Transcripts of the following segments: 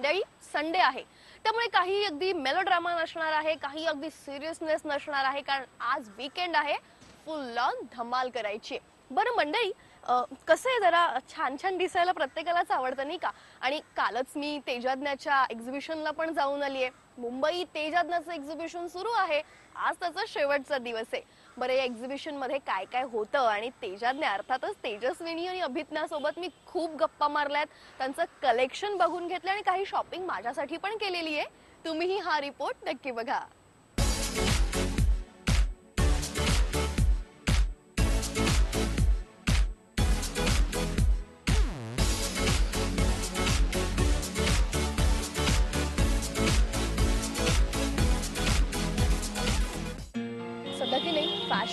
मंडळी संडे आहे. त्यामुळे काही अगदी मेलोड्रामा नसणार आहे काही अगदी सिरियसनेस नसणार आहे कारण आज वीकेंड आहे. फुल ऑन धमाल करायची. बरं मंडळी कसं आहे जरा छान छान दिसायला प्रत्येकालाच आवडतं नाही का? आणि कालच मी तेजाज्ञाच्या एक्झिबिशनला पण जाऊन आली आहे मुंबई तेजाज्ञाचं एक्झिबिशन सुरू आहे. आज त्याचा शेवटचा दिवस आहे. बरं या एक्झिबिशनमध्ये काय काय होतं? आणि तेजाने अर्थातच तेजस्विनी आणि अभिज्ञासोबत मी खूप गप्पा मारल्यात. त्यांचं कलेक्शन बघून घेतलं आणि काही शॉपिंग माझ्यासाठी पण केलेली आहे तुम्हीही हा रिपोर्ट नक्की बघा.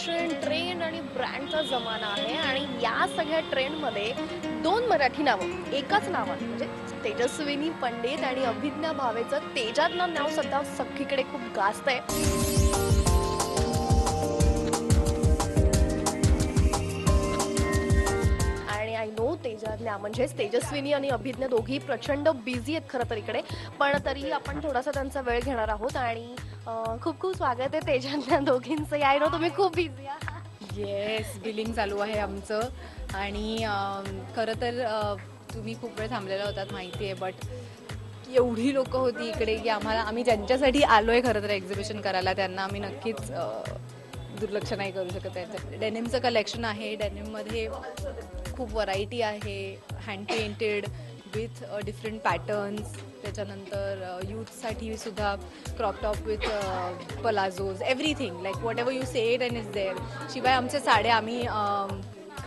फॅशन ट्रेंड आणि ब्रँडचा जमाना आहे आणि या सगळ्या ट्रेंडमध्ये दोन मराठी नावं एकाच नावात म्हणजे तेजस्विनी पंडित आणि अभिज्ञा भावेचं तेजातलं नाव सध्या सगळीकडे खूप गाजत आहे आणि आय नो तेजाज्ञा म्हणजेच तेजस्विनी आणि अभिज्ञा दोघी प्रचंड बिझी आहेत खरं तर इकडे. पण तरी आपण थोडासा त्यांचा वेळ घेणार आहोत आणि अं, खूप खूप स्वागत आहे तेजांना दोघींचं. आय नो तुम्ही खूप बिझी आहात. येस बिलिंग चालू आहे आमचं. आणि अम, खरं तर अ, तुम्ही खूप वेळ थांबलेला होतात माहिती आहे बट एवढी लोक होती इकडे की आम्हाला आम्ही ज्यांच्यासाठी आलो आहे खरं तर एक्झिबिशन करायला त्यांना आम्ही नक्कीच अ, दुर्लक्ष नाही करू शकत आहे. डेनिमचं कलेक्शन आहे. डेनिममध्ये खूप व्हरायटी आहे. Hand painted with different patterns त्याच्यानंतर uh, यूथसाठी सुद्धा crop top with palazzos everything like whatever you say it and is there शिवाय आमच्या साड्या आम्ही um,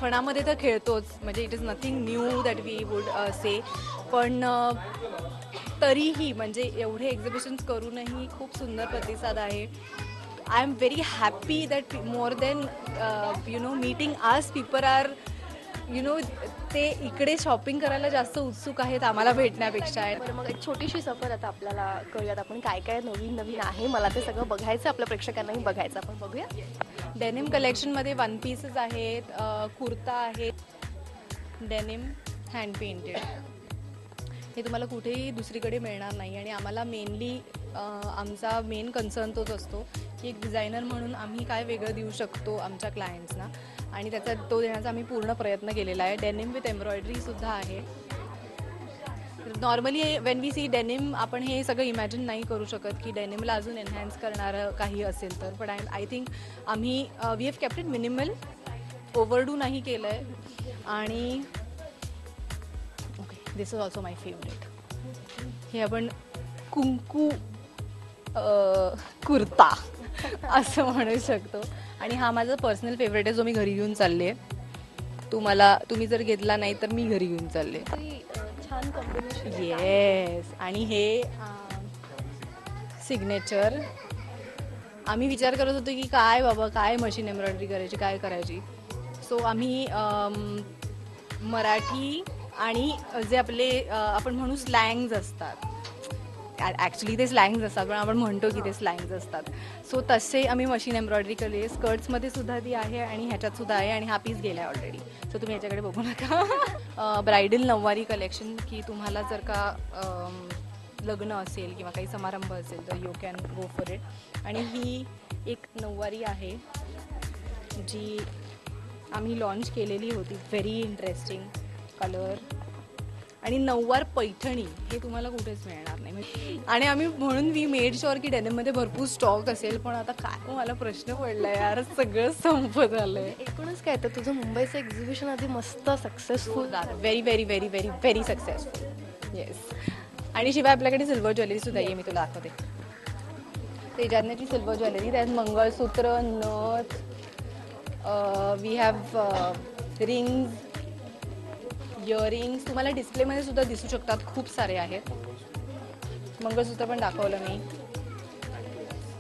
खणामध्ये तर खेळतोच. म्हणजे it is nothing new that we would say पण uh, तरीही म्हणजे एवढे एक्झिबिशन्स करूनही खूप सुंदर प्रतिसाद आहे. I am very happy that more than you know meeting आज पीपल आर यु नो ते इकडे शॉपिंग करायला जास्त उत्सुक आहेत आम्हाला भेटण्यापेक्षा बरं मग एक छोटीशी सफर आता आपल्याला कळूयात आपण. काय काय नवीन नवीन आहे? मला ते सगळं बघायचं आपल्या प्रेक्षकांनाही बघायचं आपण बघूया. डेनिम कलेक्शनमध्ये वन पीसेस आहेत कुर्ता आहेत डेनिम हँड पेंटेड हे तुम्हाला कुठेही दुसरीकडे मिळणार नाही. आणि आम्हाला मेनली आमचा मेन कन्सर्न तोच असतो की एक डिझायनर म्हणून आम्ही काय वेगळं देऊ शकतो आमच्या क्लायंट्सना आणि त्याचा तो देण्याचा आम्ही पूर्ण प्रयत्न केलेला आहे. डेनिम विथ एम्ब्रॉयडरीसुद्धा आहे. Normally when we see denim आपण हे सगळं इमॅजिन नाही करू शकत की डेनिमला अजून एनहॅन्स करणारं काही असेल तर. पण आय आय थिंक आम्ही we have kept it minimal overdo नाही केलं आहे आणि okay this is also my favourite हे आपण कुंकू uh, कुर्ता असं म्हणू शकतो. आणि हा माझा पर्सनल फेवरेट आहे जो मी घरी घेऊन चालले आहे. तुम्हाला तुम्ही जर घेतला नाही तर मी घरी घेऊन चालले छान कॉम्बिनेशन येस आणि हे सिग्नेचर आम्ही विचार करत होतो की काय बाबा काय मशीन एम्ब्रॉयडरी करायची काय करायची. सो आम्ही मराठी आणि जे आपले आपण म्हणू स्लँग्स असतात. ॲक्च्युली ते स्लँग्स असतात पण आपण म्हणतो की ते स्लँग्स असतात. सो तसे आम्ही मशीन एम्ब्रॉयडरी केली स्कर्ट्समध्ये सुद्धा ती आहे आणि ह्याच्यात सुद्धा आहे आणि हा पीस गेला आहे ऑलरेडी सो तुम्ही ह्याच्याकडे बघू नका. ब्रायडल नऊवारी कलेक्शन की तुम्हाला जर का लग्न असेल किंवा काही समारंभ असेल तर you can go for it आणि ही एक नऊवारी आहे जी आम्ही लॉन्च केलेली होती. व्हेरी इंटरेस्टिंग कलर आणि नऊवार पैठणी हे तुम्हाला कुठेच मिळणार नाही. म्हणजे- आणि आम्ही म्हणून वी मेड शुअर की डेनिममध्ये भरपूर स्टॉक असेल पण आता काय मला प्रश्न पडला यार सगळं संपत आलंय. एकूणच काय तर तुझं मुंबईचं एक्झिबिशन आधी मस्त successful very very very very very successful yes आणि शिवाय आपल्याकडे सिल्वर ज्वेलरी सुद्धा आहे मी तुला दाखवते. तेजाज्ञाची सिल्वर ज्वेलरी त्यात मंगळसूत्र नथ वी हॅव रिंग्स इयरिंग्स तुम्हाला डिस्प्लेमध्ये सुद्धा दिसू शकतात खूप सारे आहेत. मंगळसूत्र पण दाखवलं मी.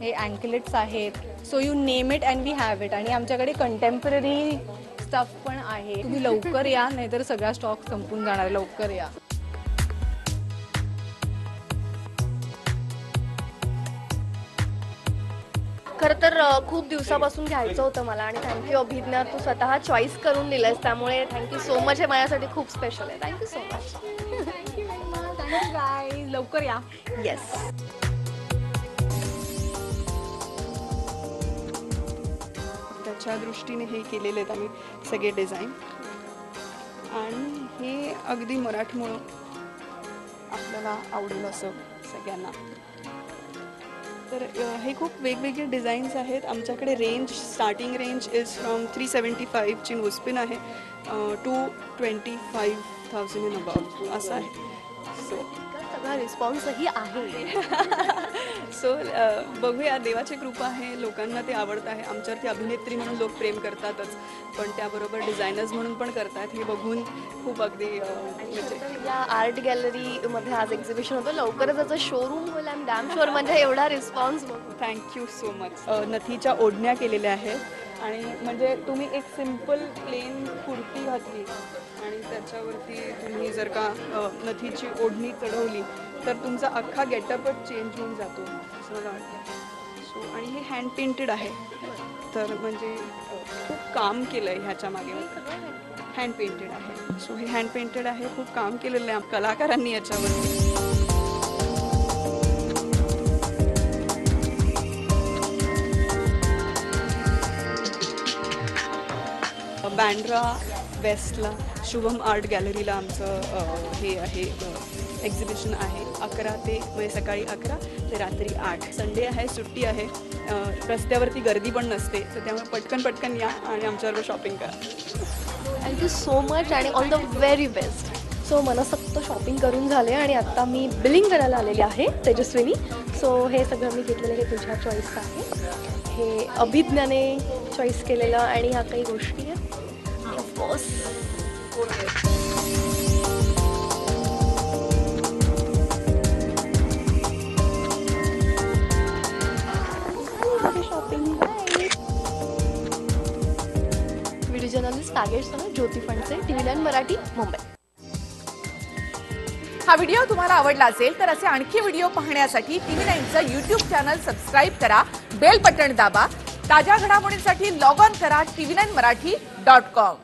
हे अँकलेट्स आहेत. So you name it and we have it आणि आमच्याकडे कंटेम्पररी स्टफ पण आहे. तुम्ही लवकर या नाहीतर सगळा स्टॉक संपून जाणार. लवकर या. खरं तर खूप दिवसापासून घ्यायचं होतं मला आणि थँक्यू अभिज्ञा तू स्वतः चॉईस करून दिलंस. त्यामुळे थँक्यू सो मच हे माझ्यासाठी खूप स्पेशल आहे. थँक्यू सो मच लवकर या. येस त्याच्या दृष्टीने हे केलेले आहेत आम्ही सगळे डिझाईन आणि हे अगदी मराठमोळं आपल्याला आवडेल असं सगळ्यांना. तर हे खूप वेगवेगळे डिझाईन्स आहेत. आमच्याकडे range starting range is from three seventy फाईव्हची नोस्पिन आहे. To twenty five thousand in about असं आहे. सो सगळा रिस्पॉन्सही आहे. सो बघूया देवाची कृपा आहे लोकांना ते आवडत आहे. आमच्यावरती अभिनेत्री म्हणून लोक प्रेम करतातच. पण त्याबरोबर डिझायनर्स म्हणून पण करतात. हे बघून खूप अगदी म्हणजे या आर्ट गॅलरीमध्ये आज एक्झिबिशन होतं. लवकरच याचं शोरूम होईल आणि डॅम शोर म्हणजे एवढा रिस्पॉन्स बघू. थँक्यू सो मच नथीच्या ओढण्या केलेल्या आहेत. आणि म्हणजे तुम्ही एक सिंपल प्लेन कुर्ती घातली आणि त्याच्यावरती तुम्ही जर का नथीची ओढणी चढवली तर तुमचा अख्खा गेटअपच चेंज होऊन जातो असं मला वाटतं. सो आणि हे हँड पेंटेड आहे. तर म्हणजे खूप काम केलं आहे ह्याच्या मागे. हँड पेंटेड आहे. सो हे हँड पेंटेड आहे खूप काम केलेलं आहे कलाकारांनी याच्यावरती. बँड्रा वेस्टला शुभम आर्ट गॅलरीला आमचं अ, हे आहे एक्झिबिशन आहे. अकरा ते म्हणजे सकाळी अकरा ते रात्री आठ. संडे आहे सुट्टी आहे. अ, रस्त्यावरती गर्दी पण नसते. तर त्यामुळे पटकन पटकन या आणि आमच्याबरोबर शॉपिंग करा. थँक्यू सो मच आणि all the very best so मनसक्त shopping करून झाले आणि आत्ता मी बिलिंग करायला आलेली आहे तेजस्विनी. सो हे सगळं मी घेतलेलं हे तुझ्या चॉईसचं आहे. हे अभिज्ञाने चॉईस केलेलं आणि ह्या काही गोष्टी आहेत. Shopping video journalist Nagesh Jyoti Phanse T V nine Marathi Mumbai. हा व्हिडिओ तुम्हाला आवडला असेल तर असे आणखी व्हिडिओ पाहण्यासाठी टीव्ही नाईनचं युट्यूब चॅनल सबस्क्राईब करा बेल बटण दाबा ताज्या घडामोडींसाठी लॉग ऑन करा TV nine Marathi dot com.